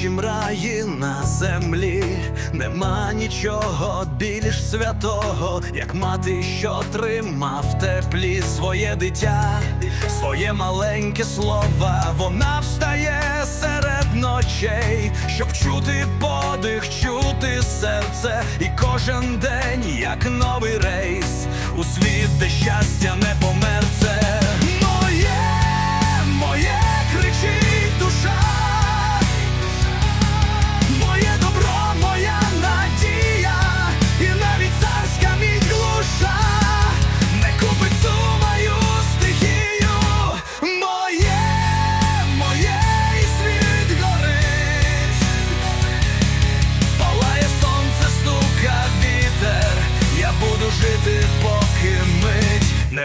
найкращім раї на землі. Нема нічого більш святого, як мати, що тримав теплі своє дитя, своє маленьке слово, вона встає серед ночей, щоб чути подих, чути серце, і кожен день, як новий рейс, у світ, де щастя не померце.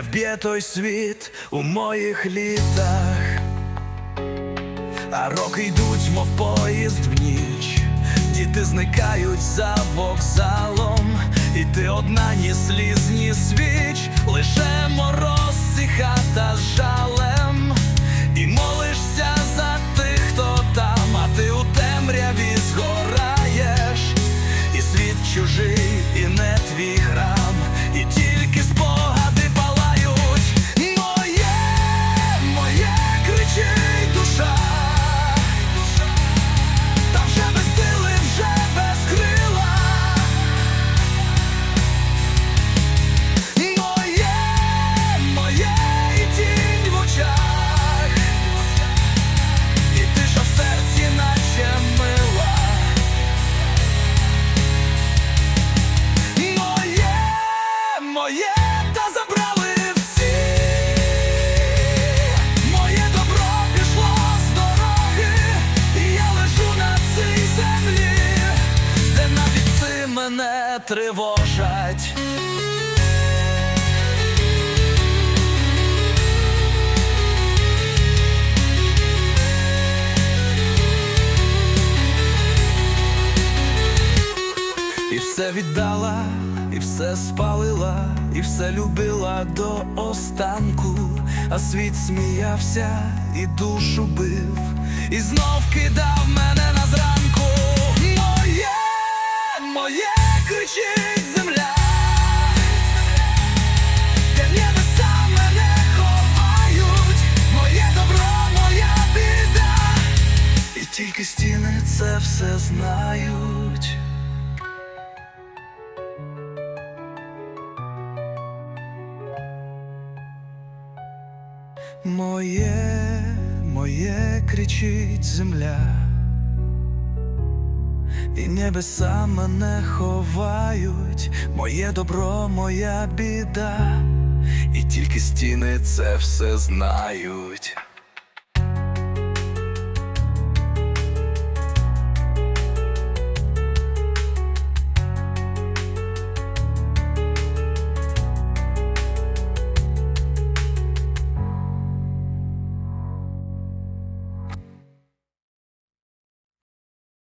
Вб'є той світ у моїх літах. А роки йдуть, мов поїзд в ніч, діти зникають за вокзалом, і ти одна ні сліз, ні свіч, лише мороз і хата з жалем, і молишся за тих, хто там, а ти у темряві згораєш, і світ чужий, мене тривожать. І все віддала, і все спалила, і все любила до останку, а світ сміявся і душу бив, і знов кидав мене стіни це все знають. Моє, моє кричить земля, і небеса мене ховають, моє добро, моя біда, і тільки стіни це все знають.